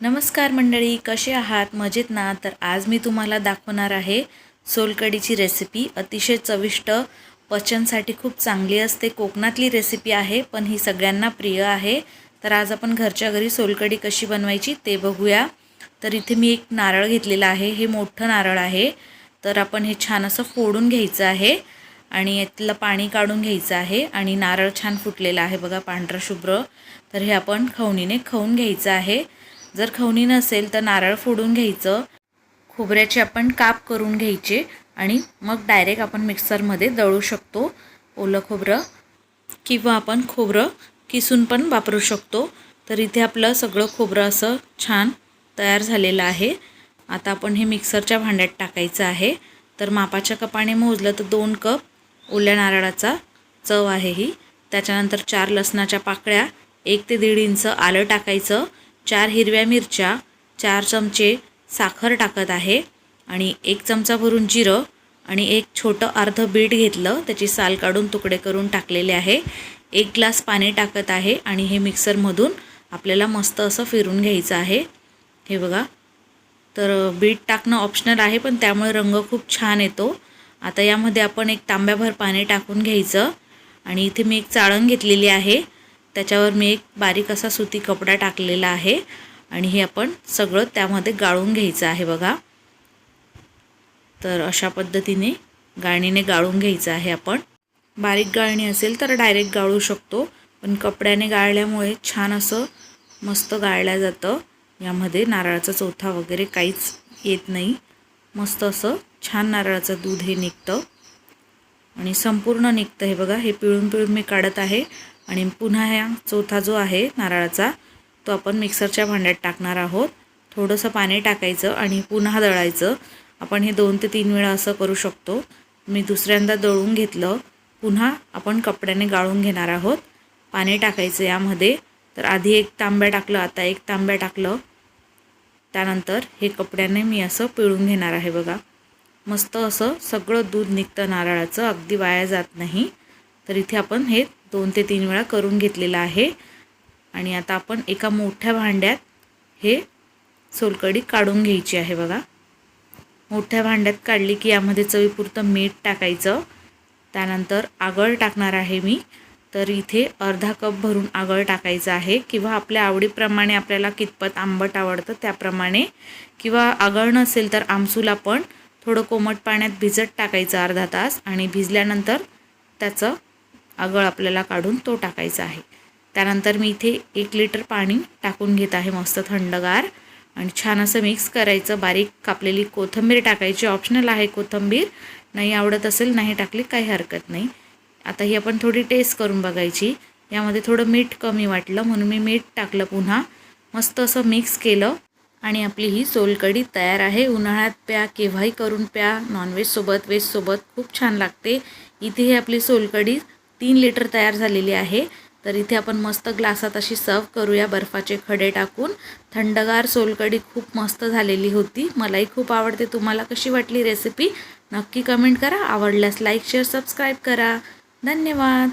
नमस्कार मंडळी कसे आहात? मजेत ना? तर आज मी तुम्हाला दाखवणार आहे सोलकडीची रेसिपी अतिशय चविष्ट पचनसाठी खूप चांगली असते. कोकणातली रेसिपी आहे पण ही सगळ्यांना प्रिय आहे. तर आज आपण घरच्या घरी सोलकडी कशी बनवायची ते बघूया. तर इथे मी एक नारळ घेतलेला आहे. हे मोठं नारळ आहे. तर आपण हे छान असं फोडून घ्यायचं आहे आणि यातलं पाणी काढून घ्यायचं आहे आणि नारळ छान फुटलेला आहे बघा पांढरं शुभ्र. तर हे आपण खवणीने खाऊन घ्यायचं आहे. जर खवणी नसेल तर नारळ फोडून घ्यायचं. खोबऱ्याचे आपण काप करून घ्यायचे आणि मग डायरेक्ट आपण मिक्सरमध्ये दळू शकतो ओलं खोबरं किंवा आपण खोबरं किसून पण वापरू शकतो. तर इथे आपलं सगळं खोबरं असं छान तयार झालेलं आहे. आता आपण हे मिक्सरच्या भांड्यात टाकायचं आहे. तर मापाच्या कपाने मोजलं तर दोन कप ओल्या नारळाचा चव आहे ही. त्याच्यानंतर चार लसणाच्या पाकळ्या एक ते दीड इंच आलं टाकायचं. चार हिरव्या मिरच्या चार चमचे साखर टाकत आहे आणि एक चमचा भरून जिरं आणि एक छोटं अर्धं बीट घेतलं त्याची साल काढून तुकडे करून टाकलेले आहे. एक ग्लास पाणी टाकत आहे आणि हे मिक्सरमधून आपल्याला मस्त असं फिरून घ्यायचं आहे. हे बघा. तर बीट टाकणं ऑप्शनल आहे पण त्यामुळे रंग खूप छान येतो. आता यामध्ये आपण एक तांब्याभर पाणी टाकून घ्यायचं आणि इथे मी एक चाळण घेतलेली आहे. त्याच्यावर मी एक बारीक असा सुती कपडा टाकलेला आहे आणि हे आपण सगळं त्यामध्ये गाळून घ्यायचं आहे बघा. तर अशा पद्धतीने गाळणीने गाळून घ्यायचं आहे आपण. बारीक गाळणी असेल तर डायरेक्ट गाळू शकतो पण कपड्याने गाळल्यामुळे छान असं मस्त गाळलं जातं. यामध्ये नारळाचा चौथा वगैरे काहीच येत नाही. मस्त असं छान नारळाचं दूध हे निघतं. आणि संपूर्ण निघतं हे बघा. हे पिळून पिळून मी काढत आहे. आणि पुन्हा ह्या चौथा जो आहे नारळाचा तो आपण मिक्सरच्या भांड्यात टाकणार आहोत. थोडंसं पाणी टाकायचं आणि पुन्हा दळायचं. आपण हे दोन ते तीन वेळा असं करू शकतो. मी दुसऱ्यांदा दळून घेतलं. पुन्हा आपण कपड्याने गाळून घेणार आहोत. पाणी टाकायचं यामध्ये. तर आधी एक तांब्या टाकलं आता एक तांब्या टाकलं. त्यानंतर हे कपड्याने मी असं पिळून घेणार आहे बघा. मस्त असं सगळं दूध निघतं नारळाचं अगदी वाया जात नाही. तर इथे आपण हे दोन ते तीन वेळा करून घेतलेलं आहे. आणि आता आपण एका मोठ्या भांड्यात हे सोलकडी काढून घ्यायची आहे बघा. मोठ्या भांड्यात काढली की यामध्ये चवीपुरतं मीठ टाकायचं. त्यानंतर आगळ टाकणार आहे मी. तर इथे अर्धा कप भरून आगळ टाकायचं आहे किंवा आपल्या आवडीप्रमाणे आपल्याला कितपत आंबट आवडतं त्याप्रमाणे. किंवा आगळ नसेल तर आमसूल आपण थोडं कोमट पाण्यात भिजत टाकायचं अर्धा तास आणि भिजल्यानंतर त्याचं आगळ आपल्याला काढून तो टाकायचा आहे. त्यानंतर मी इथे एक लिटर पाणी टाकून घेत आहे मस्त थंडगार आणि छान असं मिक्स करायचं. बारीक कापलेली कोथिंबीर टाकायची. ऑप्शनल आहे कोथिंबीर. नाही आवडत असेल नाही टाकली काही हरकत नाही. आता ही आपण थोडी टेस्ट करून बघायची. यामध्ये थोडं मीठ कमी वाटलं म्हणून मी मीठ टाकलं पुन्हा. मस्त असं मिक्स केलं. आणि आपली ही सोलकढी तयार आहे. उन्हाळ्यात प्या केव्हाही करून प्या. नॉनव्हेजसोबत व्हेजसोबत खूप छान लागते. इथे ही आपली सोलकढी तीन लिटर तयार झालेली आहे. तर इथे आपण मस्त ग्लासात अशी सर्व करूया बर्फाचे खडे टाकून. थंडगार सोलकढी खूप मस्त झालेली होती. मलाही खूप आवडते. तुम्हाला कशी वाटली रेसिपी नक्की कमेंट करा. आवडल्यास लाईक शेअर सबस्क्राईब करा. धन्यवाद.